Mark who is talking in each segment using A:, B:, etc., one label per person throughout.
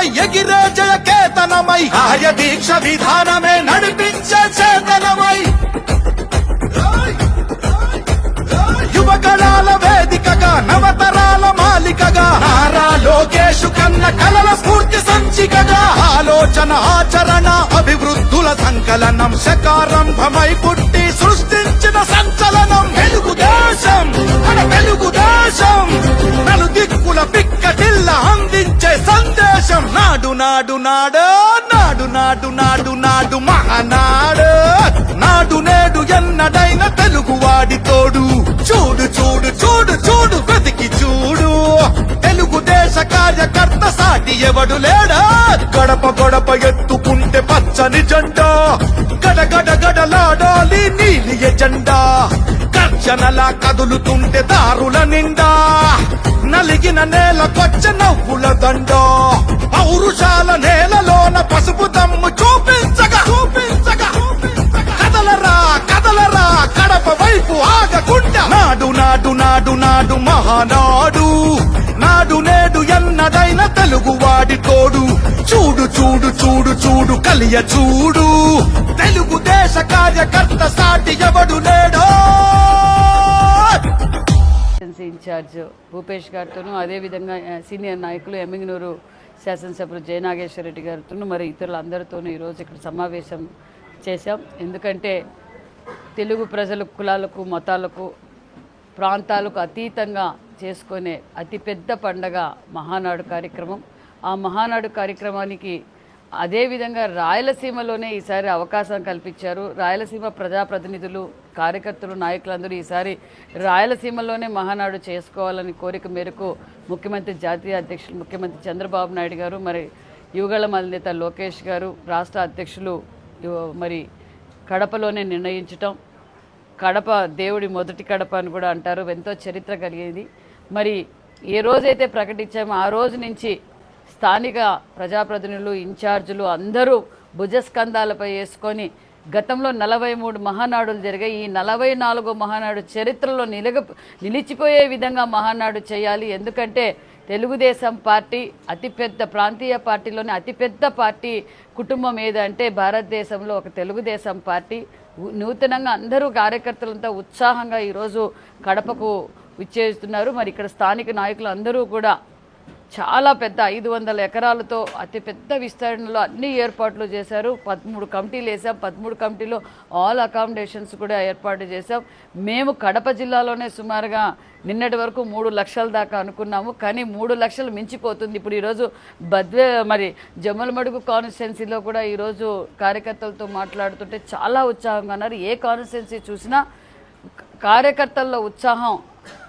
A: పై ఎగిరే జయకేతనమై ఆయ దీక్ష విధానమే నడిపించే చేతనమై. యువకళాల వేదికగా నవతరాల మాలికగా నారా లోకేషు కన్న కలల స్ఫూర్తి సంచికగా ఆలోచన ఆచరణ అభివృద్ధుల సంకలనం శకారంభమై పుట్టి సృష్టించిన సంచలనం. తెలుగుదేశం మన తెలుగుదేశం నలు దిక్కుల పిక్కటిల్ల అంది నాడు నాడు నాడు నాడు నాడు నాడు నాడు మహానాడు. నాడు నేడు ఎన్నడైన తెలుగువాడి తోడు. చూడు చూడు చూడు చూడు వెతికి చూడు. తెలుగుదేశ కార్యకర్త సాటి ఎవడు లేడా? గడప గడప ఎత్తుకుంటే పచ్చని జెండా. గడగడ గడలాడాలి నీలి ఎజెండా కర్చనలా కదులుతుంటే దారుల నిండా. నలిగిన నేల కొచ్చ నవ్వుల దండ. పౌరుషాల నేలలోన పసుపు దమ్ము చూపించగా చూపించగా కదలరా కదలరా కడప వైపు ఆగకుండా. నాడు నాడు నాడు నాడు మహానాడు. నాడు నేడు ఎన్నడైన తెలుగువాడి తోడు. చూడు చూడు చూడు చూడు కలియ చూడు. తెలుగుదేశ కార్యకర్త సాటి ఎవడు లేడో.
B: ఇన్ఛార్జ్ భూపేష్ గారితోనూ అదేవిధంగా సీనియర్ నాయకులు ఎమ్మిగనూరు శాసనసభ్యులు జయనాగేశ్వర రెడ్డి గారితోనూ మరి ఇతరులందరితోనూ ఈరోజు ఇక్కడ సమావేశం చేశాం. ఎందుకంటే తెలుగు ప్రజలు కులాలకు మతాలకు ప్రాంతాలకు అతీతంగా చేసుకునే అతిపెద్ద పండగ మహానాడు కార్యక్రమం. ఆ మహానాడు కార్యక్రమానికి అదేవిధంగా రాయలసీమలోనే ఈసారి అవకాశం కల్పించారు. రాయలసీమ ప్రజాప్రతినిధులు కార్యకర్తలు నాయకులందరూ ఈసారి రాయలసీమలోనే మహానాడు చేసుకోవాలని కోరిక మేరకు ముఖ్యమంత్రి జాతీయ అధ్యక్షులు ముఖ్యమంత్రి చంద్రబాబు నాయుడు గారు మరి యువగళ నేత లోకేష్ గారు రాష్ట్ర అధ్యక్షులు మరి కడపలోనే నిర్ణయించటం కడప దేవుడి మొదటి కడప అని కూడా అంటారు ఎంతో చరిత్ర కలిగేది. మరి ఏ రోజైతే ప్రకటించామో ఆ రోజు నుంచి స్థానిక ప్రజాప్రతినిధులు ఇన్ఛార్జీలు అందరూ భుజస్కంధాలపై వేసుకొని గతంలో నలభై మూడు మహానాడులు జరిగాయి. ఈ నలభై నాలుగో మహానాడు చరిత్రలో నిలగ నిలిచిపోయే విధంగా మహానాడు చేయాలి. ఎందుకంటే తెలుగుదేశం పార్టీ అతిపెద్ద ప్రాంతీయ పార్టీలోని అతిపెద్ద పార్టీ కుటుంబం ఏదంటే భారతదేశంలో ఒక తెలుగుదేశం పార్టీ. నూతనంగా అందరూ కార్యకర్తలంతా ఉత్సాహంగా ఈరోజు కడపకు విచ్చేస్తున్నారు. మరి ఇక్కడ స్థానిక నాయకులు అందరూ కూడా చాలా పెద్ద ఐదు వందల ఎకరాలతో అతిపెద్ద విస్తరణలో అన్ని ఏర్పాట్లు చేశారు. పదమూడు కమిటీలు వేసాం పదమూడు కమిటీలో ఆల్ అకామిడేషన్స్ కూడా ఏర్పాటు చేశాం. మేము కడప జిల్లాలోనే సుమారుగా నిన్నటి వరకు మూడు లక్షల దాకా అనుకున్నాము. కానీ మూడు లక్షలు మించిపోతుంది. ఇప్పుడు ఈరోజు బద్వే మరి జమ్మలమడుగు కాన్స్టిట్యున్సీలో కూడా ఈరోజు కార్యకర్తలతో మాట్లాడుతుంటే చాలా ఉత్సాహంగా ఉన్నారు. ఏ కాన్స్టిట్యున్సీ చూసినా కార్యకర్తల్లో ఉత్సాహం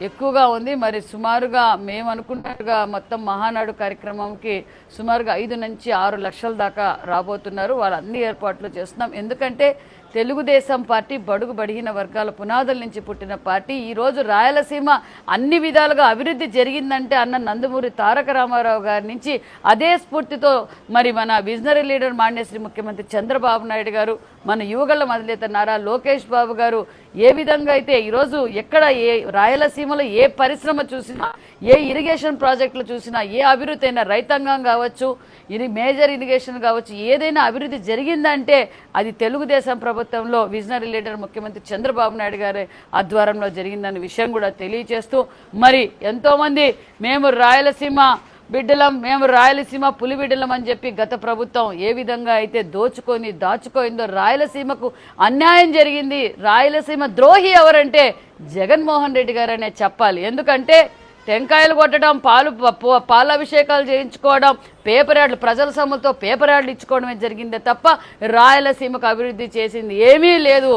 B: ఎక్కువగా ఉంది. మరి సుమారుగా మేము అనుకున్నట్టుగా మొత్తం మహానాడు కార్యక్రమంకి సుమారుగా ఐదు నుంచి ఆరు లక్షల దాకా రాబోతున్నారు. వాళ్ళు అన్ని ఏర్పాట్లు చేస్తున్నాం. ఎందుకంటే తెలుగుదేశం పార్టీ బడుగు బడిగిన వర్గాల పునాదుల నుంచి పుట్టిన పార్టీ. ఈరోజు రాయలసీమ అన్ని విధాలుగా అభివృద్ధి జరిగిందంటే అన్న నందమూరి తారక రామారావు గారి నుంచి అదే స్ఫూర్తితో మరి మన విజనరీ లీడర్ మాండేశ్వరి ముఖ్యమంత్రి చంద్రబాబు నాయుడు గారు మన యువగళ్ళ మదిలేత నారా లోకేష్ బాబు గారు ఏ విధంగా అయితే ఈరోజు ఎక్కడ ఏ రాయలసీమలో ఏ పరిశ్రమ చూసినా ఏ ఇరిగేషన్ ప్రాజెక్టులు చూసినా ఏ అభివృద్ధి అయినా రైతాంగం కావచ్చు ఇది మేజర్ ఇరిగేషన్ కావచ్చు ఏదైనా అభివృద్ధి జరిగిందంటే అది తెలుగుదేశం ప్రభుత్వం ప్రభుత్వంలో విజనరీ లీడర్ ముఖ్యమంత్రి చంద్రబాబు నాయుడు గారి ఆధ్వర్యంలో జరిగిందన్న విషయం కూడా తెలియజేస్తూ మరి ఎంతోమంది మేము రాయలసీమ బిడ్డలం మేము రాయలసీమ పులి బిడ్డలం అని చెప్పి గత ప్రభుత్వం ఏ విధంగా అయితే దోచుకొని దాచుకోయిందో రాయలసీమకు అన్యాయం జరిగింది. రాయలసీమ ద్రోహి ఎవరంటే జగన్మోహన్ రెడ్డి గారనే చెప్పాలి. ఎందుకంటే టెంకాయలు కొట్టడం పాలు ప- పాలాభిషేకాలు చేయించుకోవడం పేపర్ యాడ్లు ప్రజల సొమ్ములతో పేపర్ యాడ్లు ఇచ్చుకోవడమే జరిగిందే తప్ప రాయలసీమకు అభివృద్ధి చేసింది ఏమీ లేదు.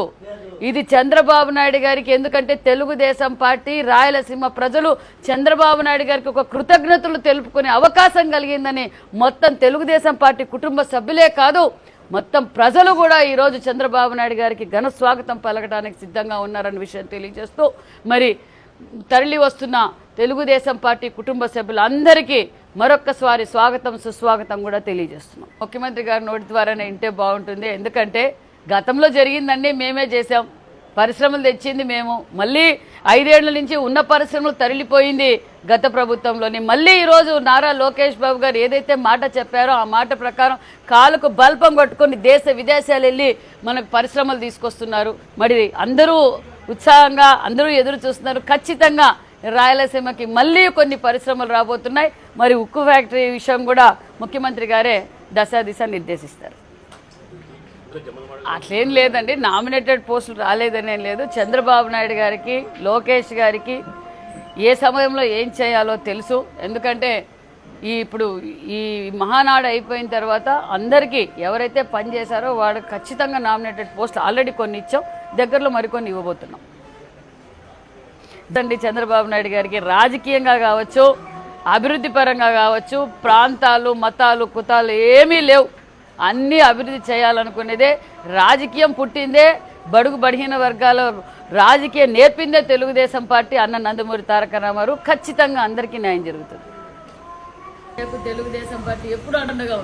B: ఇది చంద్రబాబు నాయుడు గారికి ఎందుకంటే తెలుగుదేశం పార్టీ రాయలసీమ ప్రజలు చంద్రబాబు నాయుడు గారికి ఒక కృతజ్ఞతలు తెలుపుకునే అవకాశం కలిగిందని మొత్తం తెలుగుదేశం పార్టీ కుటుంబ సభ్యులే కాదు మొత్తం ప్రజలు కూడా ఈరోజు చంద్రబాబు నాయుడు గారికి ఘన స్వాగతం పలకడానికి సిద్ధంగా ఉన్నారన్న విషయం తెలియజేస్తూ మరి తరలి వస్తున్న తెలుగుదేశం పార్టీ కుటుంబ సభ్యులందరికీ మరొక్కసారి స్వాగతం సుస్వాగతం కూడా తెలియజేస్తున్నాం. ముఖ్యమంత్రి గారి నోటి ద్వారానే ఇంటే బాగుంటుంది. ఎందుకంటే గతంలో జరిగిందండి మేమే చేసాం పరిశ్రమలు తెచ్చింది మేము. మళ్ళీ ఐదేళ్ళ నుంచి ఉన్న పరిశ్రమలు తరలిపోయింది గత ప్రభుత్వంలోని. మళ్ళీ ఈరోజు నారా లోకేష్ బాబు గారు ఏదైతే మాట చెప్పారో ఆ మాట ప్రకారం కాలుకు బల్పం కొట్టుకొని దేశ విదేశాలు వెళ్ళి మనకు పరిశ్రమలు తీసుకొస్తున్నారు. మరి అందరూ ఉత్సాహంగా అందరూ ఎదురు చూస్తున్నారు. ఖచ్చితంగా రాయలసీమకి మళ్ళీ కొన్ని పరిశ్రమలు రాబోతున్నాయి. మరి ఉక్కు ఫ్యాక్టరీ విషయం కూడా ముఖ్యమంత్రి గారే దశా దిశ నిర్దేశిస్తారు. అట్లేం లేదండి. నామినేటెడ్ పోస్టులు రాలేదనేం లేదు. చంద్రబాబు నాయుడు గారికి లోకేష్ గారికి ఏ సమయంలో ఏం చేయాలో తెలుసు. ఎందుకంటే ఈ ఇప్పుడు ఈ మహానాడు అయిపోయిన తర్వాత అందరికీ ఎవరైతే పని చేశారో వాడు ఖచ్చితంగా నామినేటెడ్ పోస్ట్ ఆల్రెడీ కొన్ని ఇచ్చాం దగ్గరలో మరికొన్ని ఇవ్వబోతున్నాం. తండ్రి చంద్రబాబు నాయుడు గారికి రాజకీయంగా కావచ్చు అభివృద్ధి పరంగా కావచ్చు ప్రాంతాలు మతాలు కుతాలు ఏమీ లేవు. అన్నీ అభివృద్ధి చేయాలనుకునేదే రాజకీయం పుట్టిందే బడుగు బడిహీన వర్గాల రాజకీయం నేర్పిందే తెలుగుదేశం పార్టీ అన్న నందమూరి తారక రామారావు. ఖచ్చితంగా అందరికీ న్యాయం జరుగుతుంది. తెలుగుదేశం పార్టీ ఎప్పుడు అండగా ఉంది